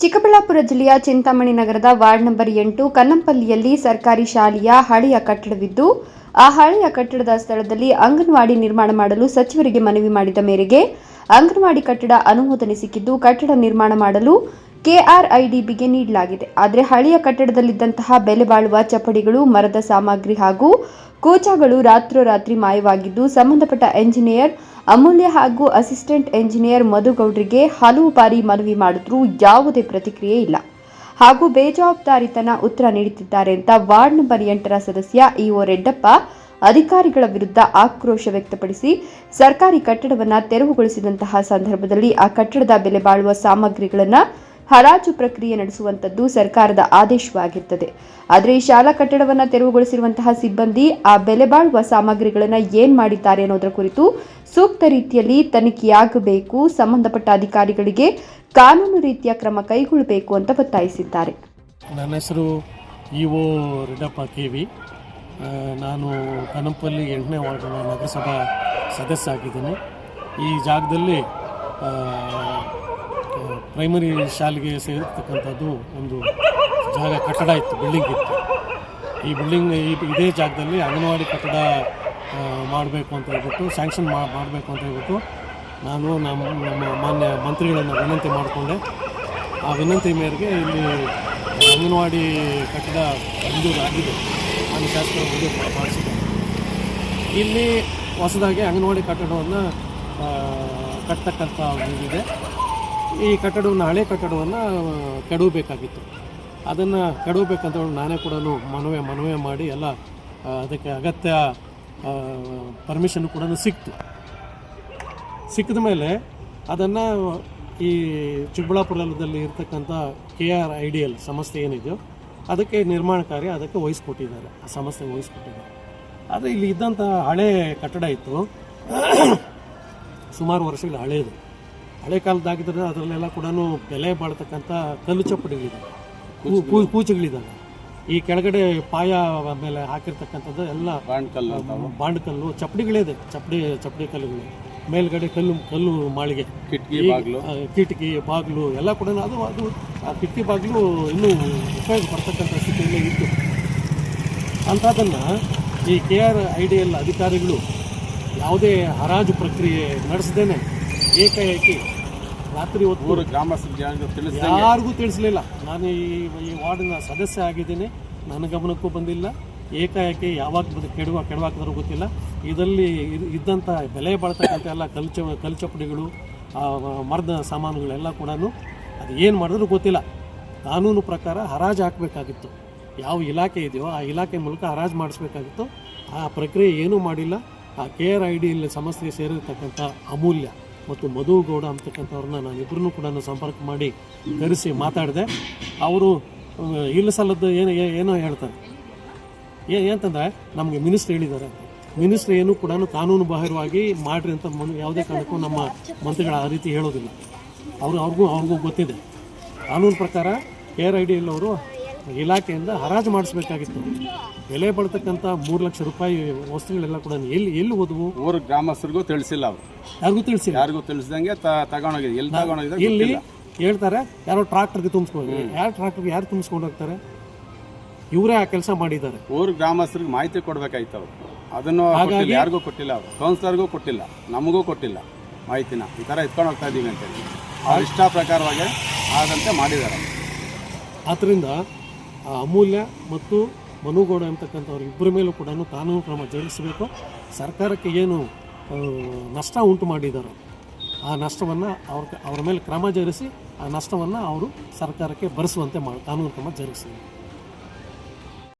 ಚಿಕ್ಕಬಳ್ಳಾಪುರ ಜಿಲ್ಲೆಯ ಚಿಂತಾಮಣಿ ನಗರದ ward number ಎಂಟು ಕನ್ನಂಪಲ್ಲಿಯಲ್ಲಿ ಸರ್ಕಾರಿ ಶಾಲೆಯ ಹಳೆಯ ಕಟ್ಟಡವಿದ್ದು, ಆ ಹಳೆಯ ಕಟ್ಟಡದ ಸ್ಥಳದಲ್ಲಿ ಅಂಗನವಾಡಿ ನಿರ್ಮಾಣ ಮಾಡಲು ಸಚಿವರಿಗೆ ಮನವಿ ಮಾಡಿದ ಮೇರೆಗೆ ಅಂಗನವಾಡಿ ಕಟ್ಟಡ ಅನುಮೋದನೆ ಸಿಕ್ಕಿದ್ದು, ಕಟ್ಟಡ ನಿರ್ಮಾಣ ಮಾಡಲು ಕೆಆರ್ಐಡಿಬಿಗೆ ನೀಡಲಾಗಿದೆ. ಆದರೆ ಹಳೆಯ ಕಟ್ಟಡದಲ್ಲಿದ್ದಂತಹ ಬೆಲೆ ಬಾಳುವ ಚಪ್ಪಡಿಗಳು, ಮರದ ಸಾಮಗ್ರಿ ಹಾಗೂ ಕೋಚಾಗಳು ರಾತ್ರೋರಾತ್ರಿ ಮಾಯವಾಗಿದ್ದು, ಸಂಬಂಧಪಟ್ಟ ಎಂಜಿನಿಯರ್ ಅಮೂಲ್ಯ ಹಾಗೂ ಅಸಿಸ್ಟೆಂಟ್ ಎಂಜಿನಿಯರ್ ಮಧುಗೌಡ್ರಿಗೆ ಹಲವು ಬಾರಿ ಮನವಿ ಮಾಡಿದ್ರೂ ಯಾವುದೇ ಪ್ರತಿಕ್ರಿಯೆ ಇಲ್ಲ. ಹಾಗೂ ಬೇಜವಾಬ್ದಾರಿತನ ಉತ್ತರ ನೀಡುತ್ತಿದ್ದಾರೆ ಅಂತ ವಾರ್ಡ್ ನಂಬರ್ ಎಂಟರ ಸದಸ್ಯ ಇಒ ರೆಡ್ಡಪ್ಪ ಅಧಿಕಾರಿಗಳ ವಿರುದ್ಧ ಆಕ್ರೋಶ ವ್ಯಕ್ತಪಡಿಸಿ, ಸರ್ಕಾರಿ ಕಟ್ಟಡವನ್ನು ತೆರವುಗೊಳಿಸಿದಂತಹ ಸಂದರ್ಭದಲ್ಲಿ ಆ ಕಟ್ಟಡದ ಬೆಲೆ ಬಾಳುವ ಸಾಮಗ್ರಿಗಳನ್ನು ಹರಾಜು ಪ್ರಕ್ರಿಯೆ ನಡೆಸುವಂತದ್ದು ಸರ್ಕಾರದ ಆದೇಶವಾಗಿರ್ತದೆ. ಆದರೆ ಈ ಶಾಲಾ ಕಟ್ಟಡವನ್ನು ತೆರವುಗೊಳಿಸಿರುವಂತಹ ಸಿಬ್ಬಂದಿ ಆ ಬೆಲೆ ಬಾಳುವ ಸಾಮಗ್ರಿಗಳನ್ನು ಏನ್ ಮಾಡಿದ್ದಾರೆ ಅನ್ನೋದರ ಕುರಿತು ಸೂಕ್ತ ರೀತಿಯಲ್ಲಿ ತನಿಖೆಯಾಗಬೇಕು, ಸಂಬಂಧಪಟ್ಟ ಅಧಿಕಾರಿಗಳಿಗೆ ಕಾನೂನು ರೀತಿಯ ಕ್ರಮ ಕೈಗೊಳ್ಳಬೇಕು ಅಂತ ಒತ್ತಾಯಿಸಿದ್ದಾರೆ. ನನ್ನ ಹೆಸರು E O Reddappa K V. ನಾನು ಕನಂಪಲ್ಲಿ ಎಂಟನೇ ವಾರ್ಡ್ ನಗರಸಭಾ ಸದಸ್ಯ ಆಗಿದ್ದೇನೆ. ಈ ಜಾಗದಲ್ಲಿ ಪ್ರೈಮರಿ ಶಾಲೆಗೆ ಸೇರಿರ್ತಕ್ಕಂಥದ್ದು ಒಂದು ಜಾಗ ಕಟ್ಟಡ ಇತ್ತು ಬಿಲ್ಡಿಂಗ್ ಇತ್ತು. ಈ ಬಿಲ್ಡಿಂಗ್ ಈ- ಇದೇ ಜಾಗದಲ್ಲಿ ಅಂಗನವಾಡಿ ಕಟ್ಟಡ ಮಾಡಬೇಕು ಅಂತ ಹೇಳ್ಬಿಟ್ಟು ಸ್ಯಾಂಕ್ಷನ್ ಮಾಡಬೇಕು ಅಂತ ಹೇಳ್ಬಿಟ್ಟು ನಾನು ನಮ್ಮ ಮಾನ್ಯ ಮಂತ್ರಿಗಳನ್ನು ವಿನಂತಿ ಮಾಡಿಕೊಂಡೆ. ಆ ವಿನಂತಿ ಮೇರೆಗೆ ಇಲ್ಲಿ ಅಂಗನವಾಡಿ ಕಟ್ಟಡ ಮಂಜೂರು ಆಗಿದೆ. ನಾನು ಶಾಸಕರ ಮಂಜೂರು ಮಾಡಿಸಿದೆ ಇಲ್ಲಿ ಹೊಸದಾಗಿ ಅಂಗನವಾಡಿ ಕಟ್ಟಡವನ್ನು ಕಟ್ಟತಕ್ಕಂಥ ಒಂದು ಇದೆ. ಈ ಕಟ್ಟಡವನ್ನು, ಹಳೆ ಕಟ್ಟಡವನ್ನು ಕೆಡವಬೇಕಾಗಿತ್ತು. ಅದನ್ನು ಕೆಡವಬೇಕಂತ ನಾನೇ ಕೂಡ ಮನವಿ ಮನವಿ ಮಾಡಿ ಎಲ್ಲ ಅದಕ್ಕೆ ಅಗತ್ಯ ಪರ್ಮಿಷನ್ ಕೂಡ ಸಿಕ್ತು. ಸಿಕ್ಕಿದ ಮೇಲೆ ಅದನ್ನು ಈ ಚಿಕ್ಕಬಳ್ಳಾಪುರದಲ್ಲಿ ಇರ್ತಕ್ಕಂಥ K R I D L ಸಂಸ್ಥೆ ಏನಿದೆಯೋ, ಅದಕ್ಕೆ ನಿರ್ಮಾಣ ಕಾರ್ಯ ಅದಕ್ಕೆ ವಹಿಸ್ಕೊಟ್ಟಿದ್ದಾರೆ. ಆ ಸಂಸ್ಥೆಗೆ ವಹಿಸ್ಕೊಟ್ಟಿದ್ದಾರೆ. ಆದರೆ ಇಲ್ಲಿ ಇದ್ದಂಥ ಹಳೆ ಕಟ್ಟಡ ಇತ್ತು. ಸುಮಾರು ವರ್ಷಗಳ ಹಳೆಯದು ಹಳೆ ಕಾಲದಾಗಿದ್ರೆ ಅದರಲ್ಲೆಲ್ಲ ಕೂಡ ಬೆಲೆ ಬಾಳ್ತಕ್ಕಂಥ ಕಲ್ಲು ಚಪ್ಪಡಿಗಳಿದ್ದಾವೆ ಕೂಚುಗಳಿದ್ದಾವೆ. ಈ ಕೆಳಗಡೆ ಪಾಯ ಮೇಲೆ ಹಾಕಿರ್ತಕ್ಕಂಥದ್ದು ಎಲ್ಲ ಬಾಣ್ಕಲ್ಲು ಬಾಂಡ್ಕಲ್ಲು ಚಪ್ಪಡಿಗಳಿದೆ ಚಪ್ಪಡಿ ಚಪ್ಪಡಿ ಕಲ್ಲುಗಳು. ಮೇಲ್ಗಡೆ ಕಲ್ಲು ಕಲ್ಲು ಮಾಳಿಗೆ. ಕಿಟಕಿ ಬಾಗ್ಲು. ಕಿಟಕಿ ಬಾಗಿಲು ಎಲ್ಲ ಕೂಡ ಅದು ಅದು ಆ ಕಿಟಕಿ ಬಾಗಿಲು ಇನ್ನೂ ಉಪಯೋಗ ಬರ್ತಕ್ಕಂಥ ಸ್ಥಿತಿಯಲ್ಲೇ ಇತ್ತು. ಅಂಥದ್ದನ್ನು ಈ K R I D L ಅಧಿಕಾರಿಗಳು ಯಾವುದೇ ಹರಾಜು ಪ್ರಕ್ರಿಯೆ ನಡೆಸದೇನೆ ಏಕಾಏಕಿ ರಾತ್ರಿ ಹೊತ್ತು ಮೂರು ಗ್ರಾಮಸ್ಥರ ಯಾರಿಗೂ ತಿಳಿಸಲಿಲ್ಲ. ನಾನು ಈ ಈ ವಾರ್ಡಿನ ಸದಸ್ಯ ಆಗಿದ್ದೀನಿ. ನನ್ನ ಗಮನಕ್ಕೂ ಬಂದಿಲ್ಲ. ಏಕಾಏಕಿ ಯಾವಾಗ ಬಂದು ಕೆಡುವ ಕೆಡವಾಕಿದ್ರು ಗೊತ್ತಿಲ್ಲ. ಇದರಲ್ಲಿ ಇದ್- ಇದ್ದಂಥ ಬೆಲೆ ಬಾಳ್ತಕ್ಕಂಥ ಎಲ್ಲ ಕಲ್ಚ ಕಲ್ಚಪಡಿಗಳು ಮರದ ಸಾಮಾನುಗಳೆಲ್ಲ ಕೂಡ ಅದು ಏನು ಮಾಡಿದ್ರು ಗೊತ್ತಿಲ್ಲ. ಕಾನೂನು ಪ್ರಕಾರ ಹರಾಜು ಹಾಕಬೇಕಾಗಿತ್ತು. ಯಾವ ಇಲಾಖೆ ಇದೆಯೋ ಆ ಇಲಾಖೆ ಮೂಲಕ ಹರಾಜು ಮಾಡಿಸ್ಬೇಕಾಗಿತ್ತು. ಆ ಪ್ರಕ್ರಿಯೆ ಏನೂ ಮಾಡಿಲ್ಲ. ಆ ಕೆ ಆರ್ ಐ ಡಿ ಇಲ್ಲಿ ಸಂಸ್ಥೆಗೆ ಸೇರಿರ್ತಕ್ಕಂಥ ಅಮೂಲ್ಯ. ಮತ್ತು ಮಧು ಗೌಡ ಅಂತಕ್ಕಂಥವ್ರನ್ನ ನಾನು ಇಬ್ಬರನ್ನೂ ಕೂಡ ಸಂಪರ್ಕ ಮಾಡಿ ಕರೆಸಿ ಮಾತಾಡಿದೆ. ಅವರು ಇಲ್ಲ ಸಲ್ಲದ್ದು ಏನು ಏನೋ ಹೇಳ್ತಾರೆ. ಏ, ಏನಂತಂದರೆ ನಮಗೆ ಮಿನಿಸ್ಟ್ರ್ ಹೇಳಿದ್ದಾರೆ. ಮಿನಿಸ್ಟ್ರ್ ಏನು ಕೂಡ ಕಾನೂನು ಬಾಹಿರವಾಗಿ ಮಾಡಿರಿ ಅಂತ ಯಾವುದೇ ಕಾರಣಕ್ಕೂ ನಮ್ಮ ಮಂತ್ರಿಗಳು ಆ ರೀತಿ ಹೇಳೋದಿಲ್ಲ. ಅವರು, ಅವ್ರಿಗೂ ಅವ್ರಿಗೂ ಗೊತ್ತಿದೆ. ಕಾನೂನು ಪ್ರಕಾರ ಆರ್ ಐ ಡಿ ಅವರು ಇಲಾಖೆಯಿಂದ ಹರಾಜು ಮಾಡಿಸ್ಬೇಕಾಗಿತ್ತು. ಬೆಲೆ ಪಡ್ತಕ್ಕಂಥ ಮೂರು ಲಕ್ಷ ರೂಪಾಯಿ ವಸ್ತುಗಳೆಲ್ಲ ಕೂಡ ಎಲ್ಲಿ ಎಲ್ಲಿ ಹೋದವು? ಊರು ಗ್ರಾಮಸ್ಥರಿಗೂ ತಿಳಿಸಿಲ್ಲ ಅವರು. ಯಾರಿಗೂ ತಿಳಿಸಿಲ್ಲ? ಯಾರಿಗೂ ತಿಳಿಸಿದಂಗೆ ತಗೊಂಡೋಗಿದೆ ಎಲ್ಲಿ ತಗೊಂಡೋಗಿದೆ ಇಲ್ಲಿ ಹೇಳ್ತಾರೆ ಯಾರೋ ಟ್ರಾಕ್ಟರ್ಗೆ ತುಂಬಿಸ್ಕೊಂಡು ಯಾರು ಟ್ರಾಕ್ಟರ್ಗೆ ಯಾರು ತುಂಬಿಸ್ಕೊಂಡು ಹೋಗ್ತಾರೆ? ಇವರೇ ಆ ಕೆಲಸ ಮಾಡಿದ್ದಾರೆ. ಊರು ಗ್ರಾಮಸ್ಥರಿಗೆ ಮಾಹಿತಿ ಕೊಡಬೇಕಾಯ್ತು ಅವರು. ಅದನ್ನು ಯಾರಿಗೂ ಕೊಟ್ಟಿಲ್ಲ ಅವರು. ಕೌನ್ಸಿಲರ್ಗೂ ಕೊಟ್ಟಿಲ್ಲ ನಮಗೂ ಕೊಟ್ಟಿಲ್ಲ ಮಾಹಿತಿನ. ಈ ಥರ ಎತ್ಕೊಂಡು ಹೋಗ್ತಾ ಇದ್ದೀವಿ ಅಂತೇಳಿ. ಅವ್ರ ಇಷ್ಟ ಪ್ರಕಾರವಾಗಿ ಆದಂತೆ ಮಾಡಿದ್ದಾರೆ. ಆದ್ದರಿಂದ ಆ, ಅಮೂಲ್ಯ ಮತ್ತು ಮನುಗೌಡ ಅಂತಕ್ಕಂಥವ್ರು ಇಬ್ಬರ ಮೇಲೂ ಕೂಡ ಕಾನೂನು ಕ್ರಮ ಜರುಗಿಸಬೇಕು. ಸರ್ಕಾರಕ್ಕೆ ಏನು ನಷ್ಟ ಉಂಟು ಮಾಡಿದ್ದಾರೆ ಆ ನಷ್ಟವನ್ನು ಅವ್ರ ಅವರ ಮೇಲೆ ಕ್ರಮ ಜರುಗಿಸಿ, ಆ ನಷ್ಟವನ್ನು ಅವರು ಸರ್ಕಾರಕ್ಕೆ ಭರಿಸುವಂತೆ ಮಾಡಿ, ಕಾನೂನು ಕ್ರಮ ಜರುಗಿಸಬೇಕು